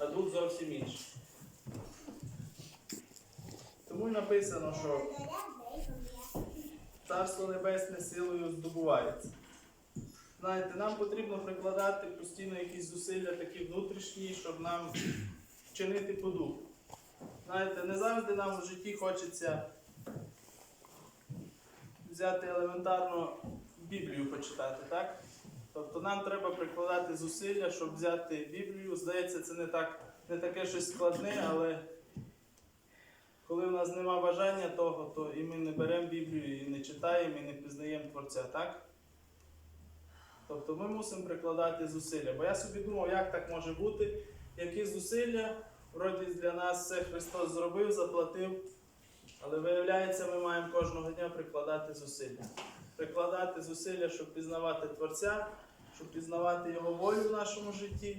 а тут зовсім інше. Тому й написано, що Царство Небесне силою здобувається. Знаєте, нам потрібно прикладати постійно якісь зусилля такі внутрішні, щоб нам вчинити по духу. Знаєте, не завжди нам в житті хочеться взяти елементарно Біблію почитати, так? Тобто нам треба прикладати зусилля, щоб взяти Біблію. Здається, це не, так, не таке щось складне, але коли в нас нема бажання того, то і ми не беремо Біблію, і не читаємо, і не пізнаємо Творця, так? Тобто ми мусимо прикладати зусилля. Бо я собі думав, як так може бути, які зусилля, вроді для нас все Христос зробив, заплатив. Але виявляється, ми маємо кожного дня прикладати зусилля. Прикладати зусилля, щоб пізнавати Творця, щоб пізнавати Його волю в нашому житті,